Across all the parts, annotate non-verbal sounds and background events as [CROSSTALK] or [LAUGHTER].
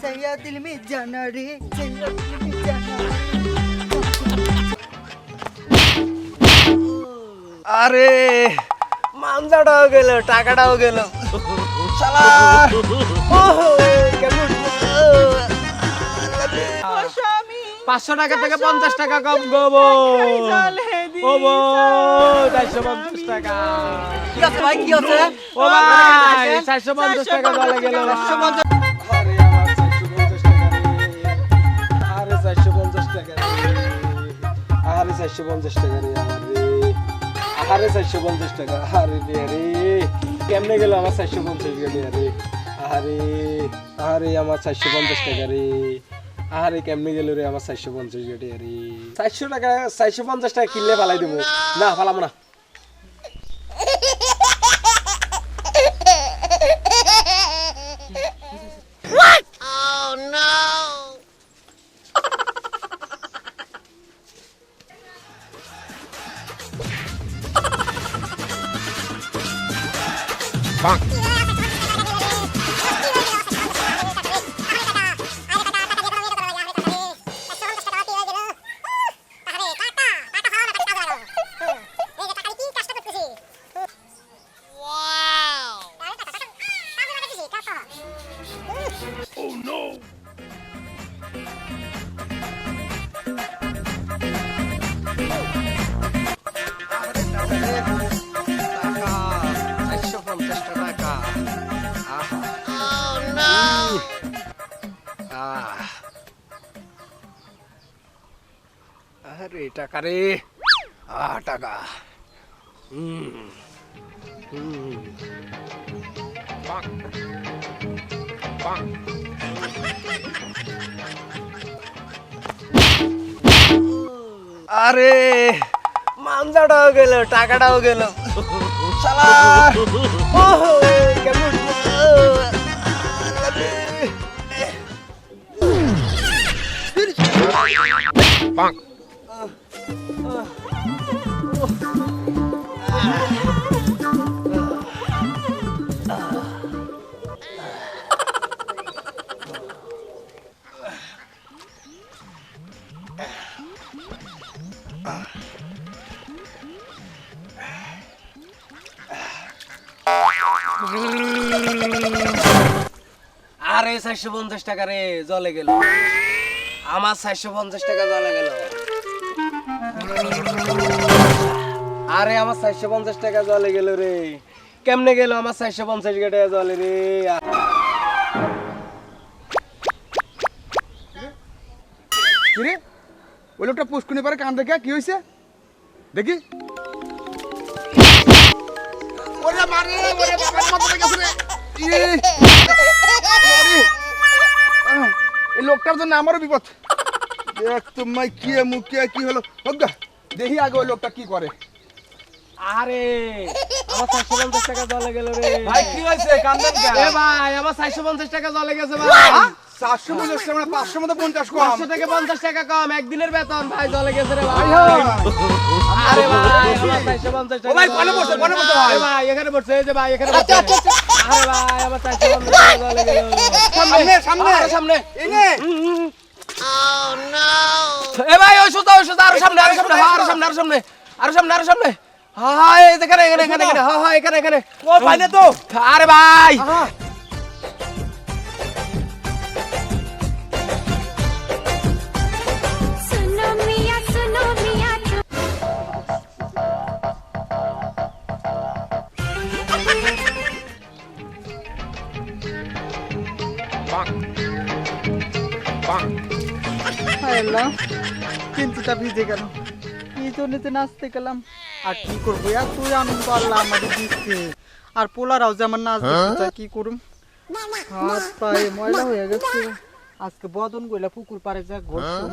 सैया दिल में जाना रे सैया दिल में जाना আরে মানজাটাও গেল টাকাটাও গেল শালা ওহো, কেমন স্বামী পাঁচশো টাকা থেকে পঞ্চাশ টাকা কম গবো ওবো চারশো পঞ্চাশ টাকা কি আছে ভাই কি আছে ও ভাই চারশো পঞ্চাশ টাকা বলে গেল আরে চারশো পঞ্চাশ টাকা রে আমার রে আরে চারশো পঞ্চাশ টাকা, আহারে রে রে। কেমনে গেল আমার চারশো পঞ্চাশ টাকা আরে আহারে আহারে আমার চারশো পঞ্চাশ টাকা রে। আহারে কেমনে গেল রে আমার চারশো পঞ্চাশ গেটে আরে চারশো টাকা, চারশো পঞ্চাশ টাকা কিনলে ফালাই দেবো। না পালাম না। চারশো আরে, টাকা রে। আ, টাকা। হুম হুম। পাক পাক। আরে, মানজাটাও গেল, টাকাটাও গেল। কেমন? আরে চারশো পঞ্চাশ টাকা রে জলে গেল। আমার চারশো পঞ্চাশ টাকা জলে গেল। আরে আমার চারশো পঞ্চাশ টাকা জলে গেল রে। কেমনে গেল আমার চারশো পঞ্চাশ টাকা জলে রে? কিরে? ওই লোকটা পুষ্কুনি পারে কান দেখে কি হয়েছে দেখি। ওরে মারে ওরে বাবার মতো লেগেছে রে! ওরে! আহ, এই লোকটার জন্য আমারও বিপদ। দেখ তোমায় কি মুখিয়া কি হলো? হজ্ঞা দেখি আগে ওই লোকটা কি করে। আরে আমার চারশো পঞ্চাশ টাকা জলে গেল রে। ভাই কি হয়েছে? কান্দেন এ ভাই আমার চারশো পঞ্চাশ টাকা জলে গেছে ভাই। চারশো পঞ্চাশ মানে পাঁচশো মতো পঞ্চাশ কম। পাঁচশো থেকে পঞ্চাশ টাকা কম একদিনের বেতন। ভাই জলে গেছে রে ভাই। হ্যাঁ। আরে ভাই আমার চারশো পঞ্চাশ টাকা ভাই, কোনে বসে, কোনে বসে ভাই? ভাই এখানে বসে এই যে ভাই এখানে বসে। আরে ভাই আমার টাকা জলে গেল। সামনে সামনে। সামনে। এই নে। এ ভাই ওই সুতা ওই সুতা আরও সামনে আরও সামনে হ্যাঁ, আরও সামনে আরও সামনে আরও সামনে আরও সামনে। হ্যাঁ এখানে এখানে এখানে এখানে হ্যাঁ হ্যাঁ এখানে এখানে। ও পাইলে তো। আরে ভাই। আল্লাহ চিন্তিটা ভিজে গেল। কি জন্যতে নাচতে গেলাম। আর কি করব? এতই আনন্দ আল্লাহ আমাদের দিচ্ছে। আর পোলারাও যে আমার নাচ দেখতে চায়, কি করুম? হাত পায়ে ময়লা হয়ে গেছে। আজকে বদন গইলা পুকুর পাড়ে যা ঘুরছো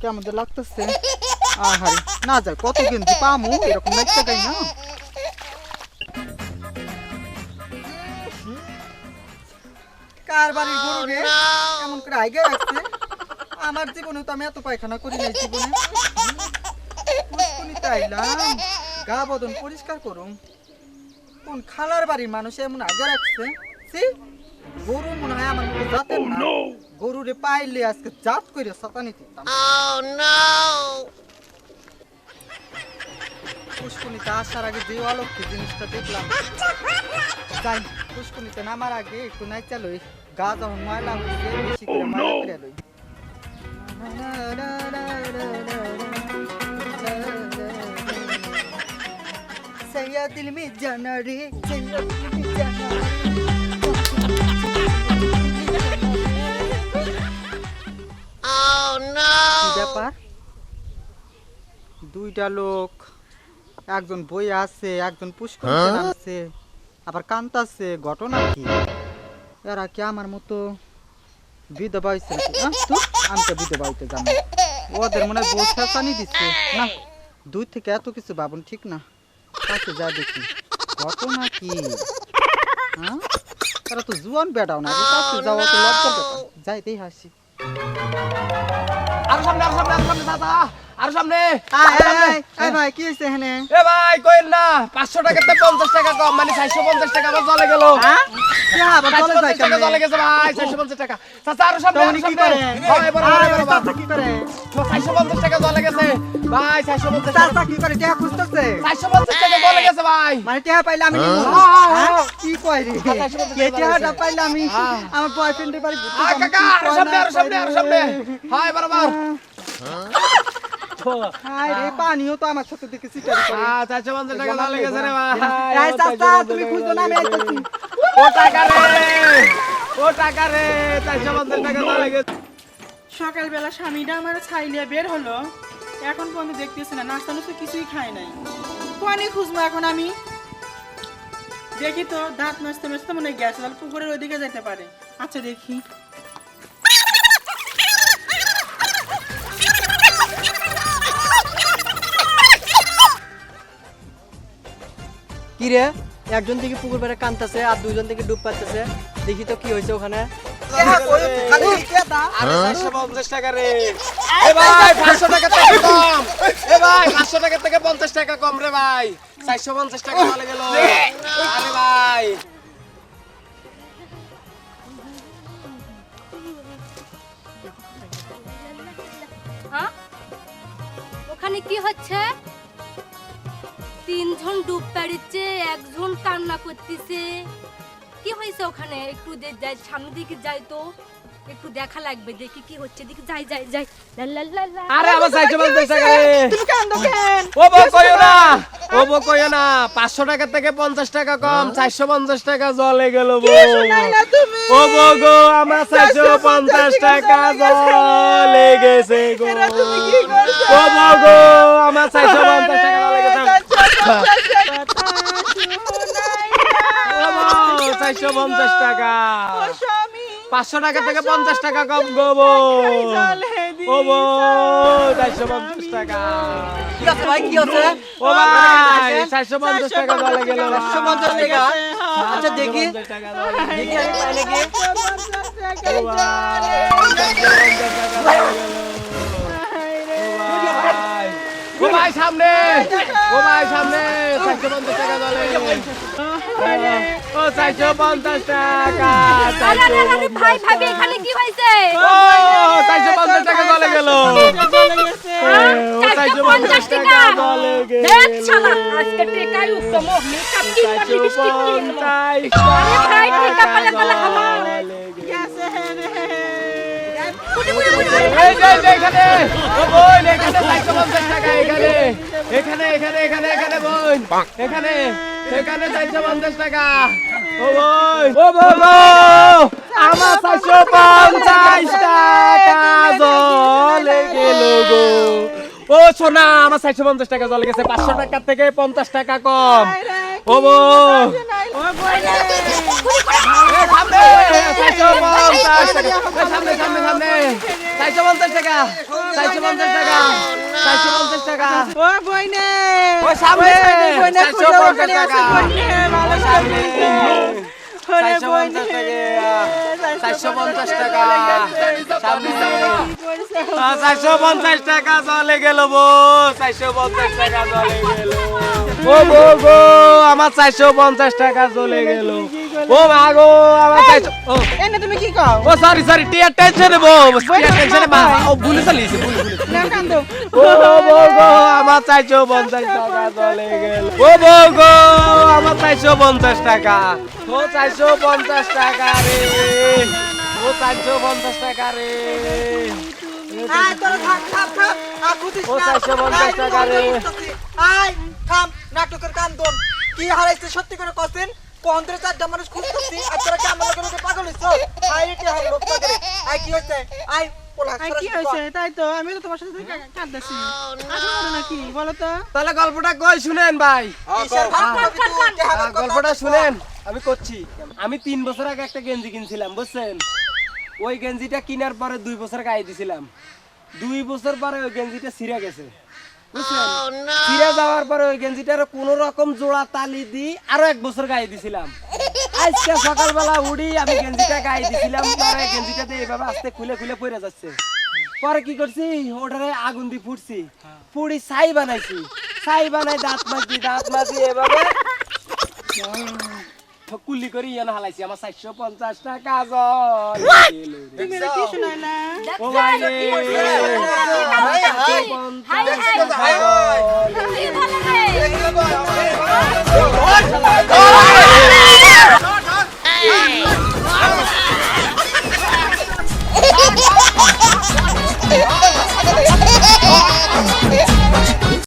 কেমন লাগতেছে। আহারে না যায় কত কিন্তু পামু এরকম না। কার বাড়ির গরু রে? এমন করে আইগে রাখছে? আমার জীবনে তো আমি এত পায়খানা করি নাই জীবনে। আইলাম গা বদন পরিষ্কার করুম। কোন খালার বাড়ির মানুষ এমন আগে রাখছে? সি গরু মনে হয় আমার মতো জাতের না। গরুরে পাইলে আজকে জাত করে সাতানি দিতাম। পুষ্কনিতে আসার আগে যে অলক্ষী জিনিসটা দেখলাম। যাই পুষ্কনিতে নামার আগে একটু নাইচা লই গা যখন ময়লা হয়েছে বেশি করে ময়লা করে লই। सैया दिल में जाना रे सैया दिल में जाना কি ব্যাপার দুইটা লোক একজন বই আছে একজন পুষ্কর নামছে আবার কান্তাছে ঘটনা কি এরা কি আমার মতো বিধবা হয়েছে নাকি? আমি তো বিধবা হইতে জানি ওদের মনে হয় বউ শেষানি দিচ্ছে না, দুই থেকে এত কিছু ভাবুন, ঠিক না? কাছে যা দেখি। ঘটনা কি? হ্যাঁ? তারা তো জুয়ান বেড়াও না কাছে যাওয়া তো লজ্জার যাইতেই হাসি। আর সামনে আর সামনে আর সামনে, দাদা! আর সামনে। ভাই কি হয়েছে এখানে? এ ভাই কইল না পাঁচশো টাকাতে পঞ্চাশ টাকা কম মানে চারশো পঞ্চাশ টাকা আমার জলে গেল। হ্যাঁ? আবার চলে যায় পঞ্চাশ টাকা গেছে ভাই চারশো পঞ্চাশ টাকা। চাচা আরও সামনে উনি কি করে? ভাই বড় বড় চাচা কি করে? চারশো পঞ্চাশ টাকা জলে গেছে। ভাই চারশো পঞ্চাশ টাকা। চাচা কি করে? খুঁজতেছে? টাকা গেছে ভাই। মানে পাইলে আমি হ্যাঁ, হ্যাঁ? হ্যাঁ। কি কয় রে? কে পাইলে আমি। আমার বয়ফ্রেন্ডের বাড়ি ঘুরতে আয় কাকা কি সামনে না সামনে কয় সামনে। হাই বরাবর। হায় [LAUGHS] রে পানিও তো আমার সাথে দেখে সিটারি করে। আ টাকা রে ভাই। এই চাচা তুমি খুঁজো না আমি আইতাছি। ও টাকা রে ও টাকা রে চারশো পঞ্চাশ টাকা জলে গেছে সকালবেলা স্বামীটা আমার ছাইলিয়া বের হলো। এখন পর্যন্ত দেখতেছি না নাস্তা নুস্তা কিছুই খায় নাই। পানি খুঁজবো এখন আমি। দেখি তো দাঁত মাজতে মাজতে মনে হয় গেছে তাহলে পুকুরের ওইদিকে যেতে পারে। আচ্ছা দেখি। কি রে একজন থেকে পুকুর পাড়ে কানতেছে আর দুইজন থেকে ডুব পাচ্ছে দেখি তো কি হয়েছে ওখানে। খালি টিয়াটা আরে চারশো পঞ্চাশ টাকা রে। এ ভাই পাঁচশো টাকা থেকে কম। এ ভাই পাঁচশো টাকা থেকে পঞ্চাশ টাকা কম রে ভাই। চারশো পঞ্চাশ টাকা চলে গেল। আরে ভাই? ওখানে কি হচ্ছে? তিনজন ডুব পেড়িচ্ছে একজন কান্না করতেছে। কি হয়েছে ওখানে? একটু যাই সামনের দিকে যাই তো। একটু দেখা লাগবে দেখি কি হচ্ছে। দেখি যাই যাই যাই। আরে আমার তুমি কান্দো কেন? ও বো কইও না ও বো কইও না। পাঁচশো টাকা থেকে পঞ্চাশ টাকা কম চারশো পঞ্চাশ টাকা জলে গেল বো ও বো গো আমার চারশো পঞ্চাশ টাকা জলে গেছে। গো। ও বো গো আমার চারশো পঞ্চাশ টাকা জলে গেছে। চারশো পঞ্চাশ টাকা। পাঁচশো টাকা থেকে পঞ্চাশ টাকা কম গো ও বো চারশো পঞ্চাশ টাকা। ভাই কি আছে ও ভাই চারশো পঞ্চাশ টাকা জলে গেল। চারশো পঞ্চাশ টাকা? আচ্ছা দেখি। আমি পাই নাকি ও ভাই সামনে ও ভাই সামনে চারশো পঞ্চাশ টাকা গেল। ও চারশো পঞ্চাশ টাকা ভাই ভাবি এখানে কি হয়েছে ও চারশো পঞ্চাশ টাকা জলে গেল। চারশো পঞ্চাশ টাকা জলে গেল। আজকে টেকাই উত্তম মেকআপ কি চারশো লিপস্টিক কি আরে ভাই, টিকা পালে পালে হামা। এই যে, এই যে এখানে ও বোন এখানে চারশো পঞ্চাশ টাকা এখানে এখানে এখানে এখানে এখানে বোন এখানে এখানে চারশো পঞ্চাশ টাকা। ও বোন ও বাবা। আমার চারশো পঞ্চাশ টাকা জলে গেল গো। ও সোনা আমার চারশো পঞ্চাশ টাকা জলে গেছে। পাঁচশো টাকা থেকে পঞ্চাশ টাকা কম। ও বোন এ, সামনে চারশো পঞ্চাশ টাকা এ, সামনে সামনে সামনে চারশো পঞ্চাশ টাকা চারশো পঞ্চাশ টাকা চারশো পঞ্চাশ টাকা। ও বইনে ও সামনে বইনে চারশো পঞ্চাশ টাকা। বইনে ভালো সামনে। চারশো পঞ্চাশ টাকা। চারশো পঞ্চাশ টাকা। চারশো পঞ্চাশ টাকা চলে গেল বো চারশো পঞ্চাশ টাকা চলে গেল। ও গো গো আমার চারশো পঞ্চাশ টাকা চলে গেল। ও মা গো আমার চাইছো ও। এনে তুমি কি কও? ও সরি সরি টিয়ার টেনশনে বো টেনশনে মা। ও ভুলে ভুলে না কান্দো। ও বউ গো আমার চাইছো পঞ্চাশ টাকা চলে গেল। ও বউ গো আমার চাইছো পঞ্চাশ টাকা। ও চাইছো পঞ্চাশ টাকা রে। ও চাইছো পঞ্চাশ টাকা রে। আয় তোরা থাক থাক থাক আর বুঝিস ও না। পঞ্চাশ আয়, টাকা রে। আয় থাম নাটকের কান্দন। কি হারাইছে সত্যি করে কছেন পনেরো চারটা মানুষ খুঁজতেছি আর তোরা কি আমার লোকে পাগল হইছ? আয় রে কি হাই লোক পাগল কি হইছে? আই কি হয়েছে তাই আমি তো তোমার সাথে কাঁদতেছি আসলে ঘটনা কি বলো তো। তাহলে গল্পটা? শুনেন আমি করছি। আমি তিন বছর আগে একটা গেঞ্জি কিনছিলাম বুঝছেন? ওই গেঞ্জিটা কেনার পরে দুই বছর গায়ে দিছিলাম। দুই বছর পরে ওই গেঞ্জিটা ছিঁড়ে গেছে। বুঝছেন? ছিঁড়ে যাওয়ার পরে ওই গেঞ্জিটার কোন রকম জোড়া তালি দি আরও এক বছর গায়ে দিছিলাম। আজকে সকালবেলা উড়ি আমি গেঞ্জিটা গায়ে দিছিলাম পরে গেঞ্জিটাতে এইভাবে আস্তে খুলে খুলে পড়ে যাচ্ছে। পরে কি করছি? ওটারে আগুন দিয়ে ফুটছি ফুড়ি ছাই বানাইছি। ছাই বানাই দাঁত মাজি দাঁত মাজি এভাবে। কুলি করি ইয়ানা হালাইছি আমার চারশো পঞ্চাশ টাকা জল